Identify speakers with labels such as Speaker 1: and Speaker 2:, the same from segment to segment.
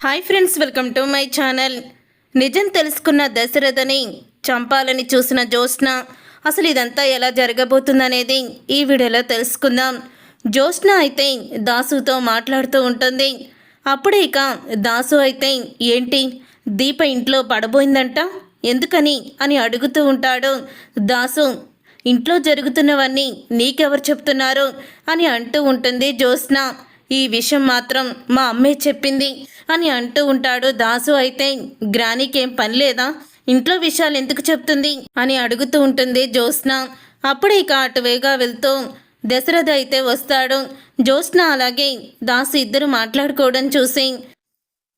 Speaker 1: Hi friends welcome to my channel. నిజం తెలుసుకున్న దశరథని చంపాలని చూసిన జ్యోత్స్న అసలు ఇదంతా ఎలా జరగబోతుందనేది ఈ వీడియోలో తెలుసుకుందాం. జ్యోత్స్న అయితే దాసుతో మాట్లాడుతూ ఉంటుంది. అప్పుడే ఇక దాసు అయితే ఏంటి? దీప ఇంట్లో పడబోయిందంట? ఎందుకని? అని అడుగుతూ ఉంటాడు. దాసు ఇంట్లో జరుగుతున్నవన్నీ నీకెవరు చెప్తున్నారు? అని అంటూ ఉంటుంది జ్యోత్స్న. ఈ విషయం మాత్రం మా అమ్మే చెప్పింది అని అంటూ ఉంటాడు. దాసు అయితే గ్రానీకేం పని లేదా? ఇంట్లో విషయాలు ఎందుకు చెప్తుంది? అని అడుగుతూ ఉంటుంది జ్యోత్స్న. అప్పుడే ఇక అటువేగా వెళ్తూ దశరథ అయితే వస్తాడు. జ్యోత్స్న అలాగే దాసు ఇద్దరు మాట్లాడుకోవడం చూసి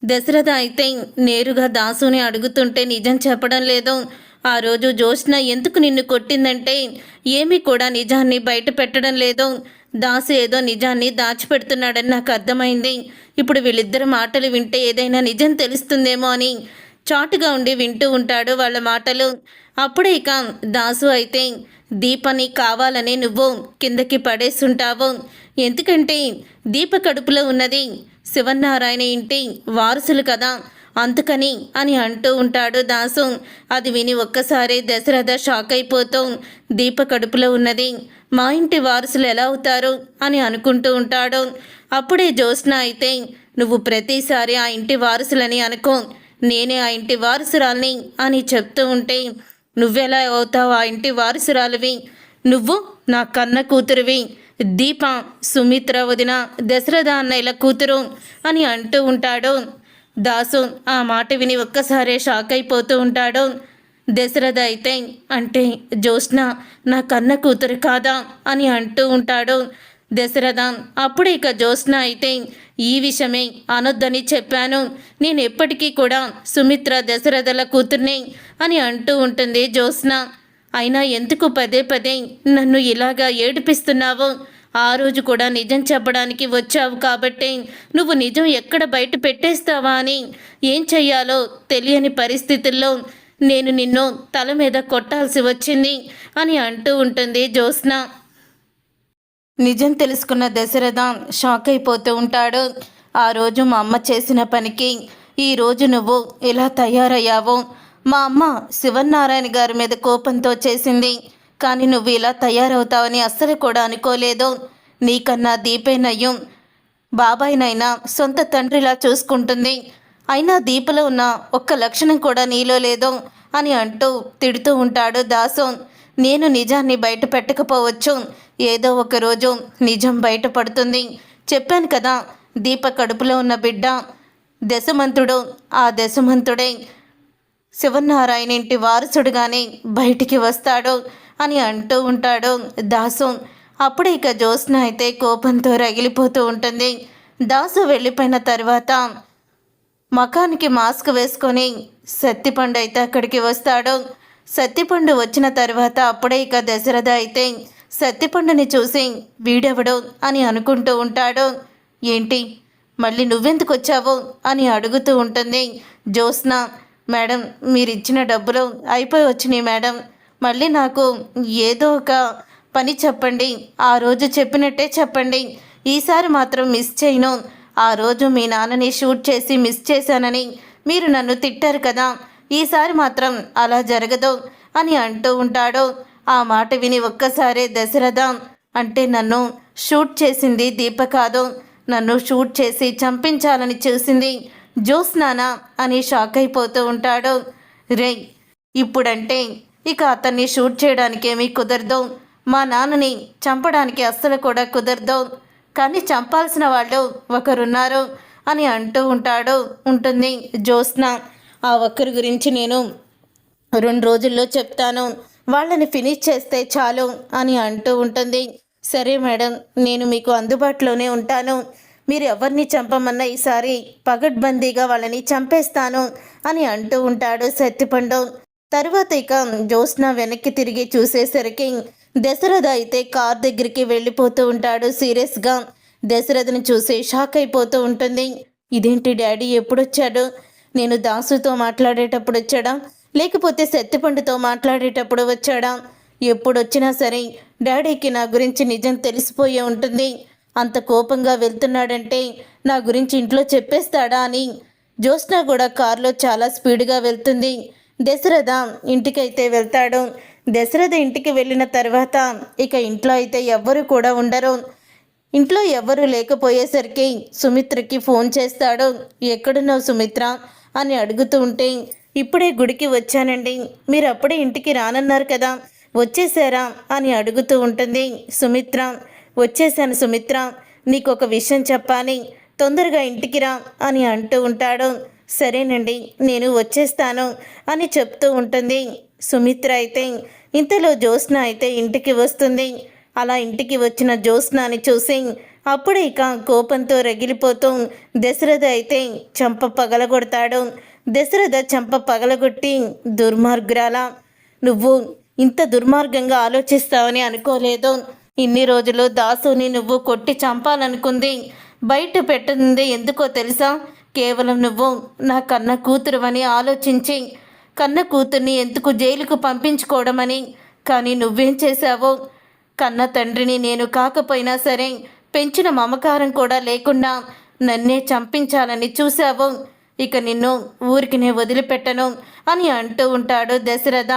Speaker 1: దశరథ అయితే నేరుగా దాసుని అడుగుతుంటే నిజం చెప్పడం లేదు. ఆ రోజు జ్యోత్స్న ఎందుకు నిన్ను కొట్టిందంటే ఏమీ కూడా నిజాన్ని బయట పెట్టడం లేదు. దాసు ఏదో నిజాన్ని దాచిపెడుతున్నాడని నాకు అర్థమైంది. ఇప్పుడు వీళ్ళిద్దరి మాటలు వింటే ఏదైనా నిజం తెలుస్తుందేమో అని చాటుగా ఉండి వింటూ ఉంటాడు వాళ్ళ మాటలు. అప్పుడే ఇక దాసు అయితే దీపని కావాలని నువ్వు కిందకి పడేస్తుంటావు ఎందుకంటే దీప కడుపులో ఉన్నది శివనారాయణ ఇంటి వారసులు కదా. అందుకని అని అంటూ ఉంటాడు దాసు. అది విని ఒక్కసారి దశరథ షాక్ అయిపోతూ దీప కడుపులో ఉన్నది. మా ఇంటి వారసులు ఎలా అవుతారు? అని అనుకుంటూ ఉంటాడు. అప్పుడే జ్యోత్స్న అయితే నువ్వు ప్రతిసారి ఆ ఇంటి వారసులని అనుకో. నేనే ఆ ఇంటి వారసురాల్ని అని చెప్తూ ఉంటే నువ్వెలా అవుతావు ఆ ఇంటి వారసురాలివి? నువ్వు నా కన్న కూతురువి. దీప సుమిత్ర వదిన దశరథ అన్నయ్యల కూతురు అని అంటూ ఉంటాడు. దాసు ఆ మాట విని ఒక్కసారే షాక్ అయిపోతూ ఉంటాడు. దశరథ అయితే అంటే జ్యోత్స్న నా కన్న కూతురు కాదా? అని అంటూ ఉంటాడు. దశరథ అప్పుడు ఇక జ్యోత్స్న అయితే ఈ విషయమే అనొద్దని చెప్పాను. నేను ఎప్పటికీ కూడా సుమిత్ర దశరథల కూతుర్నే అని అంటూ ఉంటుంది జ్యోత్స్న. అయినా ఎందుకు పదే పదే నన్ను ఇలాగా ఏడిపిస్తున్నావు? ఆ రోజు కూడా నిజం చెప్పడానికి వచ్చావు కాబట్టి నువ్వు నిజం ఎక్కడ బయట పెట్టేస్తావా అని ఏం చెయ్యాలో తెలియని పరిస్థితుల్లో నేను నిన్ను తల మీద కొట్టాల్సి వచ్చింది అని అంటూ ఉంటుంది జ్యోత్స్న. నిజం తెలుసుకున్న దశరథ షాక్ అయిపోతూ ఉంటాడు. ఆ రోజు మా అమ్మ చేసిన పనికి ఈ రోజు నువ్వు ఇలా తయారయ్యావు మా అమ్మ శివనారాయణ గారి మీద కోపంతో చేసింది. కానీ నువ్వు ఇలా తయారవుతావని అస్సలు కూడా అనుకోలేదు. నీకన్నా దీపేనయ్యం బాబాయినైనా సొంత తండ్రిలా చూసుకుంటుంది. అయినా దీపలో ఉన్న ఒక్క లక్షణం కూడా నీలో లేదు అని అంటూ తిడుతూ ఉంటాడు దాసు. నేను నిజాన్ని బయట పెట్టకపోవచ్చు. ఏదో ఒక రోజు నిజం బయటపడుతుంది చెప్పాను కదా దీప కడుపులో ఉన్న బిడ్డ దశమంతుడు ఆ దశమంతుడే శివనారాయణ ఇంటి వారసుడుగానే బయటికి వస్తాడు. అని అంటూ ఉంటాడు దాసు. అప్పుడు ఇక జ్యోత్స్న అయితే కోపంతో రగిలిపోతూ ఉంటుంది. దాసు వెళ్ళిపోయిన తర్వాత మకానికి మాస్క్ వేసుకొని సత్తిపండు అయితే అక్కడికి వస్తాడు. సత్తిపండు వచ్చిన తర్వాత అప్పుడే ఇక దశరథ అయితే సత్తిపండుని చూసి వీడెవడు అని అనుకుంటూ ఉంటాడు. ఏంటి? మళ్ళీ నువ్వెందుకు వచ్చావు? అని అడుగుతూ ఉంటుంది జ్యోత్స్న. మేడం మీరిచ్చిన డబ్బులు అయిపోయి వచ్చినాయి మేడం. మళ్ళీ నాకు ఏదో ఒక పని చెప్పండి. ఆ రోజు చెప్పినట్టే చెప్పండి. ఈసారి మాత్రం మిస్ చేయను. ఆ రోజు మీ నాన్నని షూట్ చేసి మిస్ చేశానని మీరు నన్ను తిట్టారు కదా. ఈసారి మాత్రం అలా జరగదు అని అంటూ ఉంటాడు. ఆ మాట విని ఒక్కసారే దశరథ అంటే నన్ను షూట్ చేసింది దీప కాదు. నన్ను షూట్ చేసి చంపించాలని చూసింది జ్యోత్స్నానా అని షాక్ అయిపోతూ ఉంటాడు. రే ఇప్పుడంటే ఇక అతన్ని షూట్ చేయడానికేమీ కుదరదు. మా నాన్నని చంపడానికి అస్సలు కూడా కుదరదు. కానీ చంపాల్సిన వాళ్ళు ఒకరున్నారు అని అంటూ ఉంటాడు ఉంటుంది జ్యోత్స్న. ఆ ఒక్కరి గురించి నేను రెండు రోజుల్లో చెప్తాను. వాళ్ళని ఫినిష్ చేస్తే చాలు అని అంటూ ఉంటుంది. సరే మేడం నేను మీకు అందుబాటులోనే ఉంటాను. మీరు ఎవరిని చంపమన్నా ఈసారి పగడ్బందీగా వాళ్ళని చంపేస్తాను అని అంటూ ఉంటాడు సత్తిపండు తరువాత ఇక జ్యోత్స్న వెనక్కి తిరిగి చూసేసరికి దశరథ అయితే కార్ దగ్గరికి వెళ్ళిపోతూ ఉంటాడు. సీరియస్గా దశరథను చూసి షాక్ అయిపోతూ ఉంటుంది. ఇదేంటి డాడీ ఎప్పుడొచ్చాడు? నేను దాసుతో మాట్లాడేటప్పుడు వచ్చాడా? లేకపోతే సత్తిపండుతో మాట్లాడేటప్పుడు వచ్చాడా? ఎప్పుడొచ్చినా సరే డాడీకి నా గురించి నిజం తెలిసిపోయే ఉంటుంది. అంత కోపంగా వెళ్తున్నాడంటే నా గురించి ఇంట్లో చెప్పేస్తాడా అని. జ్యోత్స్న కూడా కారులో చాలా స్పీడ్గా వెళ్తుంది. దశరథ ఇంటికైతే వెళ్తాడు. దశరథ ఇంటికి వెళ్ళిన తర్వాత ఇక ఇంట్లో అయితే ఎవ్వరు కూడా ఉండరు. ఇంట్లో ఎవ్వరూ లేకపోయేసరికి సుమిత్రకి ఫోన్ చేస్తాడు. ఎక్కడున్నావు సుమిత్ర? అని అడుగుతూ ఉంటే ఇప్పుడే గుడికి వచ్చానండి. మీరు అప్పుడే ఇంటికి రానన్నారు కదా. వచ్చేసారా? అని అడుగుతూ ఉంటుంది సుమిత్ర. వచ్చేసాను సుమిత్ర. నీకు ఒక విషయం చెప్పాలి. తొందరగా ఇంటికి రా అని అంటూ ఉంటాడు. సరేనండి నేను వచ్చేస్తాను అని చెప్తూ ఉంటుంది. సుమిత్ర అయితే ఇంతలో జ్యోత్స్న అయితే ఇంటికి వస్తుంది. అలా ఇంటికి వచ్చిన జ్యోత్స్నాని చూసి అప్పుడు ఇక కోపంతో రగిలిపోతూ దశరథ అయితే చంప పగలగొడతాడు. దశరథ చంప పగలగొట్టి దుర్మార్గురాల నువ్వు ఇంత దుర్మార్గంగా ఆలోచిస్తావని అనుకోలేదు. ఇన్ని రోజులు దాసుని నువ్వు కొట్టి చంపాలనుకుంది. బయట పెట్టింది ఎందుకో తెలుసా? కేవలం నువ్వు నా కన్న కూతురువని ఆలోచించి కన్న కూతుర్ని ఎందుకు జైలుకు పంపించుకోవడమని కానీ నువ్వేం చేశావో? కన్న తండ్రిని నేను కాకపోయినా సరే పెంచిన మమకారం కూడా లేకుండా నన్నే చంపించాలని చూశావు. ఇక నిన్ను ఊరికినే వదిలిపెట్టను అని అంటూ ఉంటాడు దశరథ.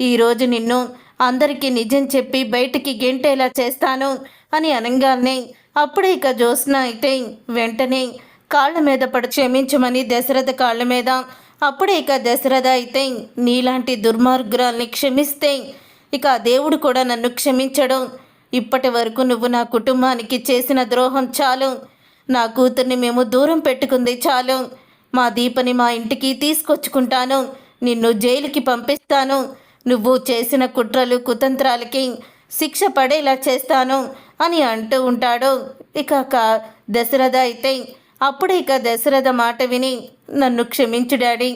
Speaker 1: ఈరోజు నిన్ను అందరికీ నిజం చెప్పి బయటికి గెంటేలా చేస్తాను అని అనగానే అప్పుడే ఇక జ్యోత్స్న అయితే వెంటనే కాళ్ళ మీద పడి క్షమించమని దశరథ కాళ్ళ మీద. అప్పుడే ఇక దశరథ అయితే నీలాంటి దుర్మార్గురాల్ని క్షమిస్తే ఇక ఆ దేవుడు కూడా నన్ను క్షమించడం. ఇప్పటి వరకు నువ్వు నా కుటుంబానికి చేసిన ద్రోహం చాలు. నా కూతుర్ని మేము దూరం పెట్టుకుంది చాలు. మా దీపని మా ఇంటికి తీసుకొచ్చుకుంటాను. నిన్ను జైలుకి పంపిస్తాను. నువ్వు చేసిన కుట్రలు కుతంత్రాలకి శిక్ష పడేలా చేస్తాను అని అంటూ ఉంటాడు. ఇక దశరథ అయితే అప్పుడు ఇక దశరథ మాట విని నన్ను క్షమించు డాడీ.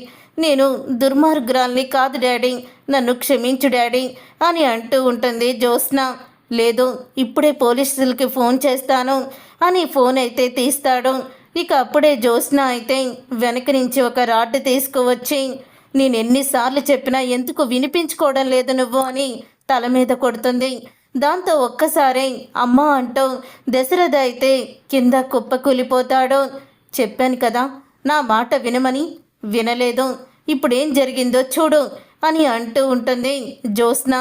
Speaker 1: నేను దుర్మార్గురాల్ని కాదు డాడీ. నన్ను క్షమించు డాడీ అని అంటూ ఉంటుంది జ్యోత్స్న. లేదు ఇప్పుడే పోలీసులకి ఫోన్ చేస్తాను అని ఫోన్ అయితే తీస్తాడు. ఇక అప్పుడే జ్యోత్స్న అయితే వెనక నుంచి ఒక రాడ్ తీసుకువచ్చి నేను ఎన్నిసార్లు చెప్పినా ఎందుకు వినిపించుకోవడం లేదు నువ్వు అని తల మీద కొడుతుంది. దాంతో ఒక్కసారే అమ్మ అంటూ దశరథ అయితే కింద కుప్ప కూలిపోతాడో. చెప్పాను కదా నా మాట వినమని? వినలేదు. ఇప్పుడేం జరిగిందో చూడు అని అంటూ ఉంటుంది జ్యోత్స్న.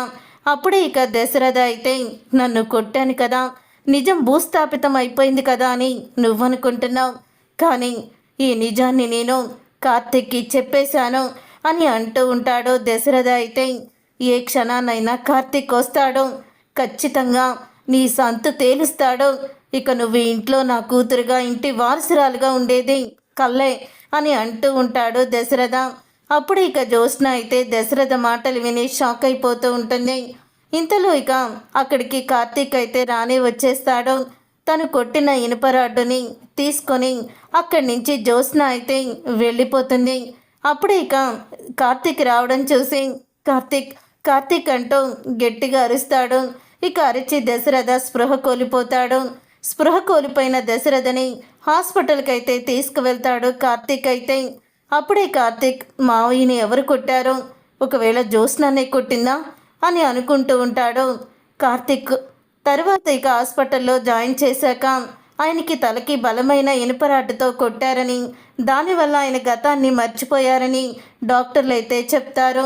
Speaker 1: అప్పుడే ఇక దశరథ అయితే నన్ను కొట్టాను కదా. నిజం భూస్థాపితం అయిపోయింది కదా అని నువ్వనుకుంటున్నావు. కానీ ఈ నిజాన్ని నేను కార్తిక్కి చెప్పేశాను అని అంటూ ఉంటాడు దశరథ అయితే. ఏ క్షణానైనా కార్తిక్ వస్తాడు. ఖచ్చితంగా నీ సంతు తేలుస్తాడో. ఇక నువ్వు ఇంట్లో నా కూతురుగా ఇంటి వారసురాలుగా ఉండేది కల్లే అని అంటూ ఉంటాడు దశరథ. అప్పుడు ఇక జ్యోత్స్న అయితే దశరథ మాటలు విని షాక్ అయిపోతూ ఉంటుంది. ఇంతలో ఇక అక్కడికి కార్తీక్ అయితే రాని వచ్చేస్తాడు. తను కొట్టిన ఇనుప రాడ్డుని తీసుకొని అక్కడి నుంచి జ్యోత్స్న అయితే వెళ్ళిపోతుంది. అప్పుడు ఇక కార్తీక్ రావడం చూసి కార్తీక్ కార్తీక్ అంటూ గట్టిగా అరుస్తాడు. ఇక అరిచి దశరథ స్పృహ కోల్పోతాడు. స్పృహ కోల్పోయిన దశరథని హాస్పిటల్కి అయితే తీసుకువెళ్తాడు కార్తీక్ అయితే. అప్పుడే కార్తీక్ మావయ్యని ఎవరు కొట్టారు? ఒకవేళ జ్యోత్స్ననే కొట్టిందా? అని అనుకుంటూ ఉంటాడు కార్తీక్. తర్వాత ఇక హాస్పిటల్లో జాయిన్ చేశాక ఆయనకి తలకి బలమైన ఇనుపరాటుతో కొట్టారని దానివల్ల ఆయన గతాన్ని మర్చిపోయారని డాక్టర్లు అయితే చెప్తారు.